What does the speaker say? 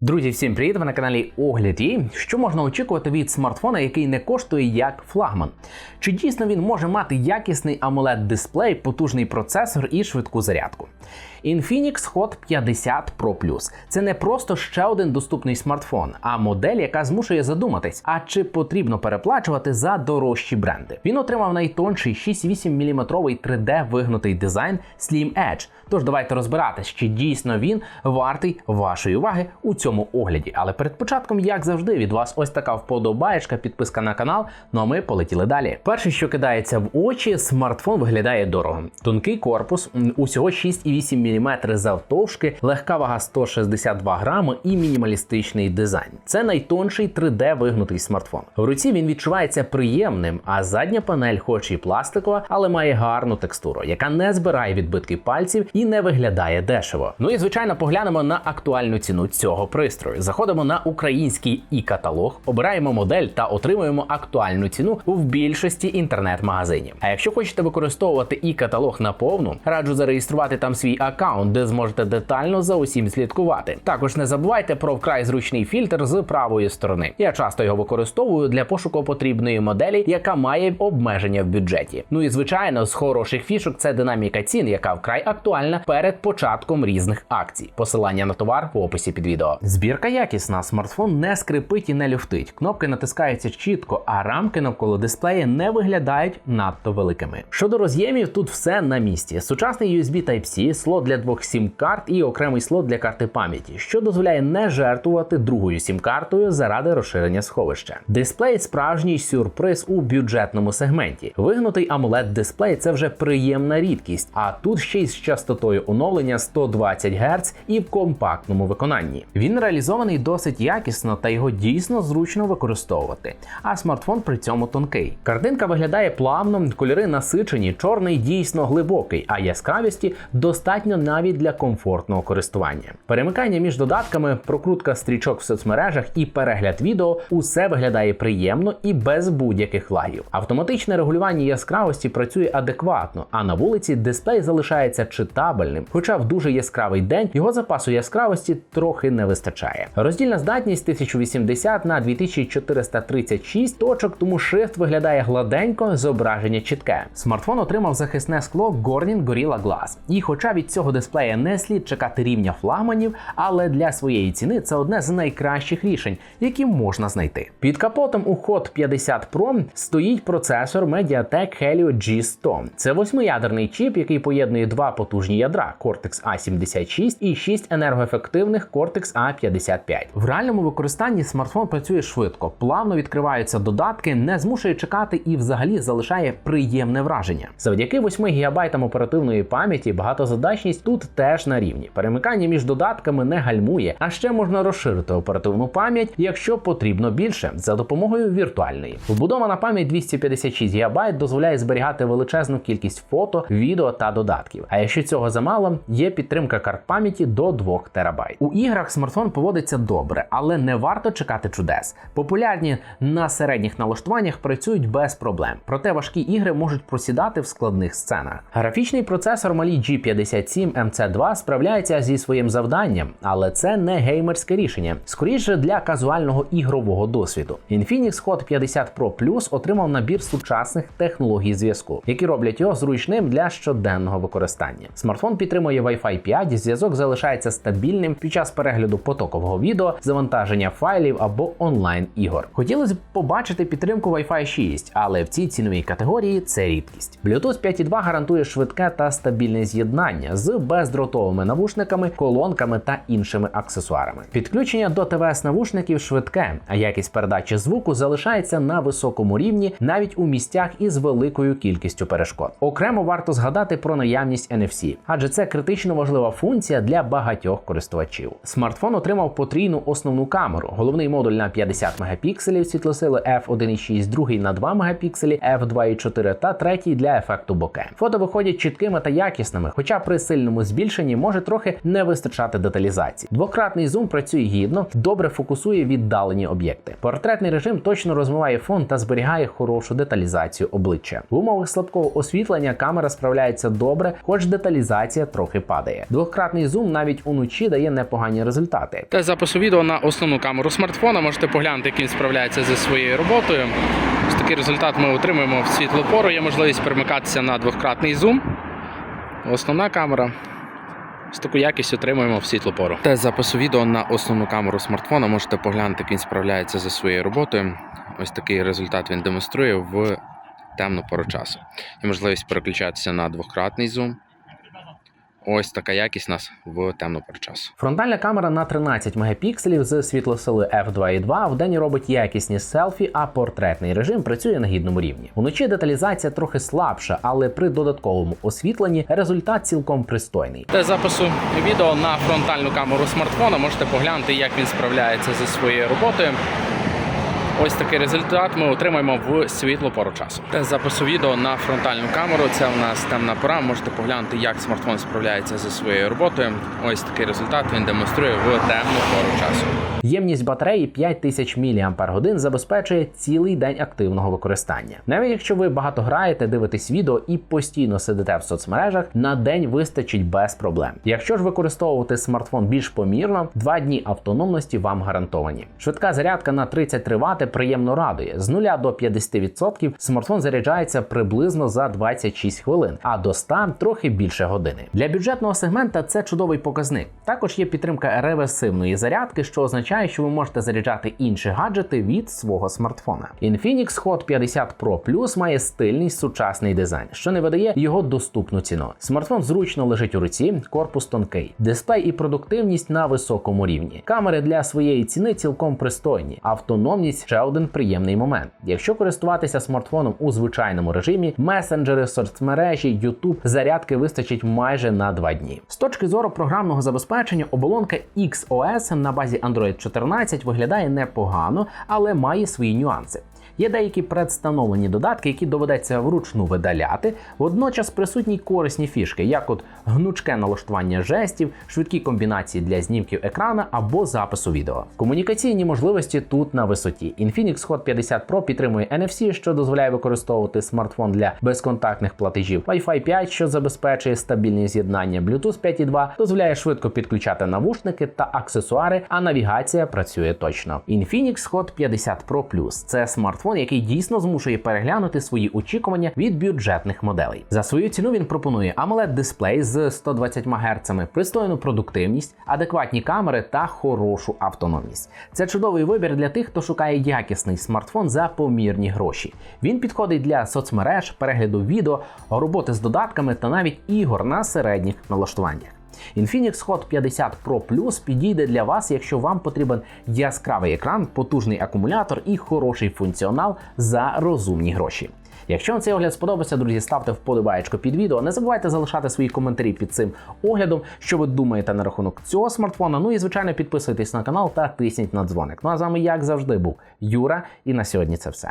Друзі, всім привіт! Ви на каналі Огляд і що можна очікувати від смартфона, який не коштує як флагман? Чи дійсно він може мати якісний amoled дисплей, потужний процесор і швидку зарядку? Infinix Hot 50 Pro Plus – це не просто ще один доступний смартфон, а модель, яка змушує задуматись, а чи потрібно переплачувати за дорожчі бренди. Він отримав найтонший 6,8 мм 3D вигнутий дизайн Slim Edge. Тож давайте розбиратись, чи дійсно він вартий вашої уваги у цьому огляді. Але перед початком, як завжди, від вас ось така вподобаєчка, підписка на канал. Ну а ми полетіли далі. Перше, що кидається в очі, смартфон виглядає дорого. Тонкий корпус, усього 6,8 мм завтовшки, легка вага 162 грами і мінімалістичний дизайн. Це найтонший 3D вигнутий смартфон. В руці він відчувається приємним, а задня панель, хоч і пластикова, але має гарну текстуру, яка не збирає відбитки пальців і не виглядає дешево. Ну і звичайно, поглянемо на актуальну ціну цього пристрою. Заходимо на український і каталог, обираємо модель та отримуємо актуальну ціну в більшості інтернет-магазинів. А якщо хочете використовувати і каталог наповну, раджу зареєструвати там свій аккаунт, де зможете детально за усім слідкувати. Також не забувайте про вкрай зручний фільтр з правої сторони. Я часто його використовую для пошуку потрібної моделі, яка має обмеження в бюджеті. Ну і звичайно, з хороших фішок це динаміка цін, яка вкрай актуальна перед початком різних акцій. Посилання на товар в описі під відео. Збірка якісна, смартфон не скрипить і не люфтить. Кнопки натискаються чітко, а рамки навколо дисплея не виглядають надто великими. Щодо роз'ємів, тут все на місці. Сучасний USB Type-C, слот для двох сім-карт і окремий слот для карти пам'яті, що дозволяє не жертвувати другою сім-картою заради розширення сховища. Дисплей справжній сюрприз у бюджетному сегменті. Вигнутий amoled дисплей це вже приємна рідкість, а тут ще й з частотою оновлення 120 Гц і в компактному виконанні. Він реалізований досить якісно та його дійсно зручно використовувати. А смартфон при цьому тонкий. Картинка виглядає плавно, кольори насичені, чорний дійсно глибокий, а яскравості достатньо навіть для комфортного користування. Перемикання між додатками, прокрутка стрічок в соцмережах і перегляд відео усе виглядає приємно і без будь-яких лагів. Автоматичне регулювання яскравості працює адекватно, а на вулиці дисплей залишається читабельним. Хоча в дуже яскравий день його запасу яскравості трохи не вистачає. Роздільна здатність 1080 на 2436 точок, тому шрифт виглядає гладенько, зображення чітке. Смартфон отримав захисне скло Corning Gorilla Glass. І хоча від цього дисплея не слід чекати рівня флагманів, але для своєї ціни це одне з найкращих рішень, які можна знайти. Під капотом у Hot 50 Pro стоїть процесор Mediatek Helio G100. Це восьмиядерний чіп, який поєднує два потужні ядра Cortex A76 і 6 енергоефективних Cortex A55. В реальному використанні смартфон працює швидко, плавно відкриваються додатки, не змушує чекати і взагалі залишає приємне враження. Завдяки 8 ГБ оперативної пам'яті багатозадачність тут теж на рівні. Перемикання між додатками не гальмує, а ще можна розширити оперативну пам'ять, якщо потрібно більше, за допомогою віртуальної. Вбудована пам'ять 256 ГБ дозволяє зберігати величезну кількість фото, відео та додатків. А якщо цього замало, є підтримка карт пам'яті до 2 ТБ. У іграх смартфон поводиться добре, але не варто чекати чудес. Популярні на середніх налаштуваннях працюють без проблем. Проте важкі ігри можуть просідати в складних сценах. Графічний процесор Mali G57 MC2 справляється зі своїм завданням, але це не геймерське рішення, скоріше для казуального ігрового досвіду. Infinix Hot 50 Pro Plus отримав набір сучасних технологій зв'язку, які роблять його зручним для щоденного використання. Смартфон підтримує Wi-Fi 5, зв'язок залишається стабільним під час перегляду потокового відео, завантаження файлів або онлайн ігор. Хотілося б побачити підтримку Wi-Fi 6, але в цій ціновій категорії це рідкість. Bluetooth 5.2 гарантує швидке та стабільне з'єднання з бездротовими навушниками, колонками та іншими аксесуарами. Підключення до ТВС навушників швидке, а якість передачі звуку залишається на високому рівні навіть у місцях із великою кількістю перешкод. Окремо варто згадати про наявність NFC, адже це критично важлива функція для багатьох користувачів. Смартфон отримав потрійну основну камеру, головний модуль на 50 мегапікселів світлосили f1.6, другий на 2 мегапікселі, f2.4 та третій для ефекту боке. Фото виходять чіткими та якісними, хоча при сильних сильному збільшенні може трохи не вистачати деталізації. Двократний зум працює гідно, добре фокусує віддалені об'єкти. Портретний режим точно розмиває фон та зберігає хорошу деталізацію обличчя. В умовах слабкого освітлення камера справляється добре, хоч деталізація трохи падає. Двократний зум навіть уночі дає непогані результати. Тест запису відео на основну камеру смартфона. Можете поглянути, як він справляється зі своєю роботою. Ось такий результат ми отримуємо в світлу пору. Є можливість перемикатися на двократний зум. Основна камера. З таку якість отримуємо в світлу пору. Тест запису відео на основну камеру смартфона. Можете поглянути, як він справляється за своєю роботою. Ось такий результат він демонструє в темну пору часу. І можливість переключатися на двократний зум. Ось така якість нас в темну пору часу. Фронтальна камера на 13 мегапікселів з світлосили f2.2 в день робить якісні селфі, а портретний режим працює на гідному рівні. Уночі деталізація трохи слабша, але при додатковому освітленні результат цілком пристойний. Тест запису відео на фронтальну камеру смартфона. Можете поглянути, як він справляється зі своєю роботою. Ось такий результат ми отримаємо в світлу пору часу. Тест запису відео на фронтальну камеру. Це в нас темна пора. Можете поглянути, як смартфон справляється зі своєю роботою. Ось такий результат він демонструє в темну пору часу. Ємність батареї 5000 мАч забезпечує цілий день активного використання. Навіть якщо ви багато граєте, дивитесь відео і постійно сидите в соцмережах, на день вистачить без проблем. Якщо ж використовувати смартфон більш помірно, два дні автономності вам гарантовані. Швидка зарядка на 33 Вт приємно радує. З 0 до 50% смартфон заряджається приблизно за 26 хвилин, а до 100 трохи більше години. Для бюджетного сегмента це чудовий показник. Також є підтримка реверсивної зарядки, що означає, що ви можете заряджати інші гаджети від свого смартфона. Infinix Hot 50 Pro Plus має стильний сучасний дизайн, що не видає його доступну ціну. Смартфон зручно лежить у руці, корпус тонкий, дисплей і продуктивність на високому рівні. Камери для своєї ціни цілком пристойні. Автономність ще один приємний момент. Якщо користуватися смартфоном у звичайному режимі, месенджери, соцмережі, YouTube, зарядки вистачить майже на два дні. З точки зору програмного забезпечення, оболонка XOS на базі Android 14 виглядає непогано, але має свої нюанси. Є деякі предстановлені додатки, які доведеться вручну видаляти. Водночас присутні корисні фішки, як от гнучке налаштування жестів, швидкі комбінації для знімків екрана або запису відео. Комунікаційні можливості тут на висоті. Infinix Hot 50 Pro підтримує NFC, що дозволяє використовувати смартфон для безконтактних платежів. Wi-Fi 5, що забезпечує стабільне з'єднання, Bluetooth 5.2 дозволяє швидко підключати навушники та аксесуари, а навігація працює точно. Infinix Hot 50 Pro Plus – це смартфон, який дійсно змушує переглянути свої очікування від бюджетних моделей. За свою ціну він пропонує amoled дисплей з 120 Гц, пристойну продуктивність, адекватні камери та хорошу автономність. Це чудовий вибір для тих, хто шукає якісний смартфон за помірні гроші. Він підходить для соцмереж, перегляду відео, роботи з додатками та навіть ігор на середніх налаштуваннях. Infinix Hot 50 Pro Plus підійде для вас, якщо вам потрібен яскравий екран, потужний акумулятор і хороший функціонал за розумні гроші. Якщо вам цей огляд сподобався, друзі, ставте вподобаєчко під відео. Не забувайте залишати свої коментарі під цим оглядом, що ви думаєте на рахунок цього смартфона. Ну і звичайно підписуйтесь на канал та тисніть на дзвоник. Ну а з вами, як завжди, був Юра, і на сьогодні це все.